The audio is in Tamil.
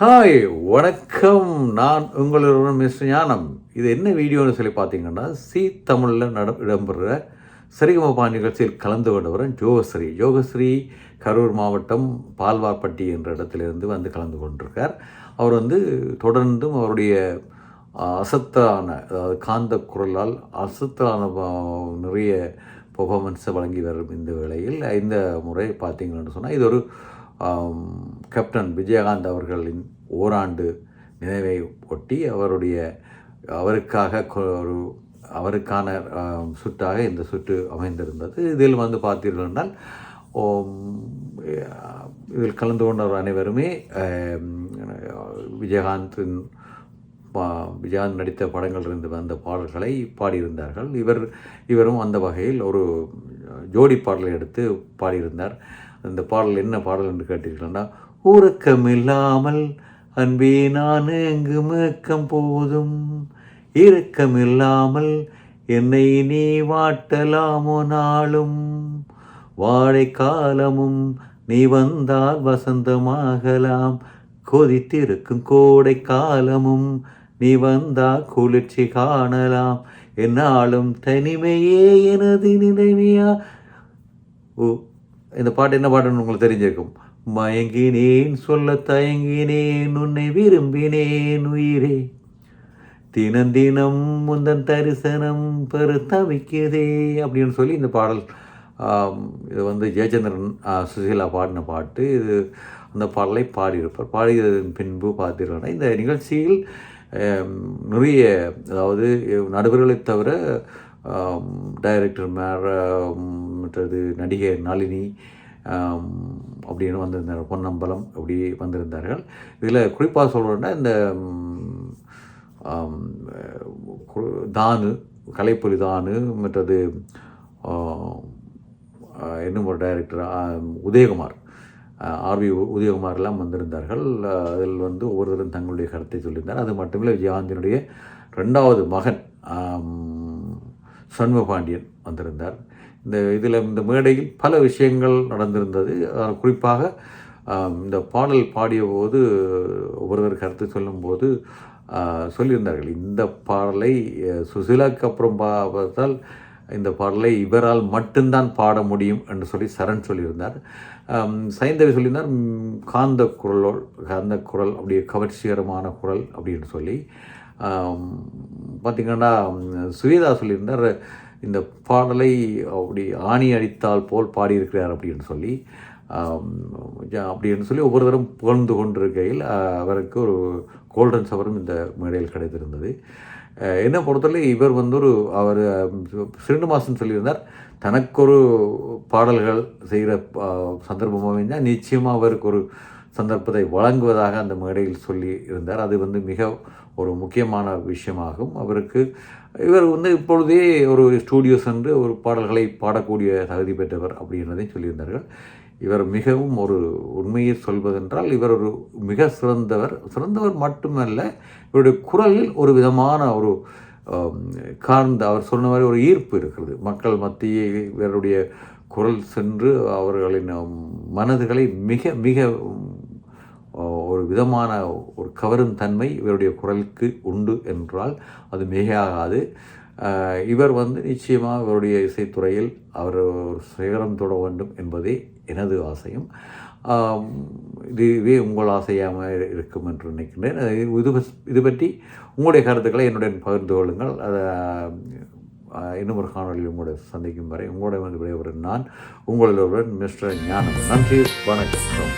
ஹாய் வணக்கம். நான் உங்களுடன் மிஸ்டர் ஞானம். இது என்ன வீடியோன்னு சொல்லி பார்த்தீங்கன்னா சி தமிழில் நட இடம்பெறுற சரிகமபா நிகழ்ச்சியில் கலந்து கொண்டவர் ஜோகஸ்ரீ. ஜோகஸ்ரீ கரூர் மாவட்டம் பால்வார்பட்டி என்ற இடத்திலிருந்து வந்து கலந்து கொண்டிருக்கார். அவர் வந்து தொடர்ந்தும் அவருடைய அசத்தலான அதாவது காந்த குரலால் அசத்தலான நிறைய பர்ஃபாமன்ஸை வழங்கி வரும் இந்த வேளையில். இந்த முறை பார்த்தீங்கன்னு சொன்னால் இது ஒரு கேப்டன் விஜயகாந்த் அவர்களின் ஓராண்டு நினைவை ஒட்டி அவருடைய அவருக்காக ஒரு அவருக்கான சுற்றாக இந்த சுற்று அமைந்திருந்தது. இதில் வந்து பார்த்தீர்கள் என்றால் இதில் கலந்து கொண்டவர் அனைவருமே விஜயகாந்தின் பா- விஜயகாந்த் நடித்த படங்களிலிருந்து வந்த பாடல்களை பாடியிருந்தார்கள். இவர் இவரும் அந்த வகையில் ஒரு ஜோடி பாடலை எடுத்து பாடியிருந்தார். அந்த பாடல் என்ன பாடல் என்று கேட்டீர்கள்னா உறக்கமில்லாமல் அன்பே நான் எங்கு மேக்கம் போதும் இரக்கமில்லாமல் என்னை நீ வாட்டலாமோ நாளும்? வாழை காலமும் நீ வந்தால் வசந்தமாகலாம். கொதித்திருக்கும் கோடை காலமும் நீ வந்தால் குளிர்ச்சி காணலாம். என்னாலும் தனிமையே எனது நினைவியா ஓ இந்த பாட்டு என்ன பாட்டுன்னு உங்களுக்கு தெரிஞ்சிருக்கும்? மயங்கினேன் சொல்ல தயங்கினேன் உன்னை விரும்பினேன் உயிரே. தினம் தினம் முந்தன் தரிசனம் பெரு தவிக்குதே அப்படின்னு சொல்லி இந்த பாடல் இது வந்து ஜெயச்சந்திரன் சுசீலா பாடின பாட்டு. இது அந்த பாடலை பாடியிருப்பார். பாடியதன் பின்பு பார்த்தீங்கன்னா இந்த நிகழ்ச்சியில் நிறைய அதாவது நடுவர்களைத் தவிர டைரக்டர் மேர மற்றது நடிகை நளினி அப்படின்னு வந்திருந்தார். பொன்னம்பலம் அப்படி வந்திருந்தார்கள். இதில் குறிப்பாக சொல்கிறேன்னா இந்த தானு கலைப்பொலி தானு மற்றது ஆம், இன்னும் ஒரு டைரக்டர் உதயகுமார் ஆர்வி உதயகுமார்லாம் வந்திருந்தார்கள். அதில் வந்து ஒவ்வொருத்தரும் தங்களுடைய கருத்தை சொல்லியிருந்தார். அது மட்டுமில்லை விஜயகாந்தினுடைய ரெண்டாவது மகன் சண்முகபாண்டியன் பாண்டியன் வந்திருந்தார். இந்த இதில் இந்த மேடையில் பல விஷயங்கள் நடந்திருந்தது. குறிப்பாக இந்த பாடல் பாடிய போது ஒருவர் கருத்து சொல்லும்போது சொல்லியிருந்தார்கள் இந்த பாடலை சுசிலாக்கு அப்புறம் பார்த்தால் இந்த பாடலை இவரால் மட்டும்தான் பாட முடியும் என்று சொல்லி சரண் சொல்லியிருந்தார். சைந்தவி சொல்லியிருந்தார் காந்த குரலோல் காந்த குரல் அப்படியே கவர்ச்சிகரமான குரல் அப்படின்னு சொல்லி. பார்த்திங்கன்னா சுவேதா சொல்லியிருந்தார் இந்த பாடலை அப்படி ஆணி அடித்தால் போல் பாடியிருக்கிறார் அப்படின்னு சொல்லி. அப்படின்னு சொல்லி ஒவ்வொரு தரம் புகழ்ந்து கொண்டிருக்கையில் அவருக்கு ஒரு கோல்டன் சவரும் இந்த மேடையில் கிடைத்திருந்தது. என்ன என்னை பொறுத்தவரை இவர் வந்து ஒரு அவர் ஸ்ரீனிவாசன் சொல்லியிருந்தார் தனக்கொரு பாடல்கள் செய்கிற சந்தர்ப்பமாக இருந்தால் நிச்சயமாக அவருக்கு ஒரு சந்தர்ப்பத்தை வழங்குவதாக அந்த மேடையில் சொல்லி இருந்தார். அது வந்து மிக ஒரு முக்கியமான விஷயமாகும். அவருக்கு இவர் வந்து இப்பொழுதே ஒரு ஸ்டூடியோ சென்று ஒரு பாடல்களை பாடக்கூடிய தகுதி பெற்றவர் அப்படின்றதையும் சொல்லியிருந்தார்கள். இவர் மிகவும் ஒரு உண்மையை சொல்வதென்றால் இவர் ஒரு மிக சிறந்தவர். சிறந்தவர் மட்டுமல்ல இவருடைய குரலில் ஒரு விதமான ஒரு கார்ந்த அவர் சொன்ன மாதிரி ஒரு ஈர்ப்பு இருக்கிறது. மக்கள் மத்தியே இவருடைய குரல் சென்று அவர்களின் மனதுகளை மிக மிக ஒரு விதமான ஒரு கவரும் தன்மை இவருடைய குரலுக்கு உண்டு என்றால் அது மிகையாகாது. இவர் வந்து நிச்சயமாக இவருடைய இசைத்துறையில் அவர் ஒரு சிகரம் தொட வேண்டும் என்பதே எனது ஆசையும். இதுவே உங்கள் ஆசையாக இருக்கும் என்று நினைக்கின்றேன். இது இது பற்றி உங்களுடைய கருத்துக்களை என்னுடன் பகிர்ந்து கொள்ளுங்கள். அதை இன்னும் ஒரு காணொலியில் உங்களை சந்திக்கும் வரை உங்களுடைய வந்து விடைபெறும் நான் உங்களுடன் மிஸ்டர் ஞானம் நன்றி வணக்கம்.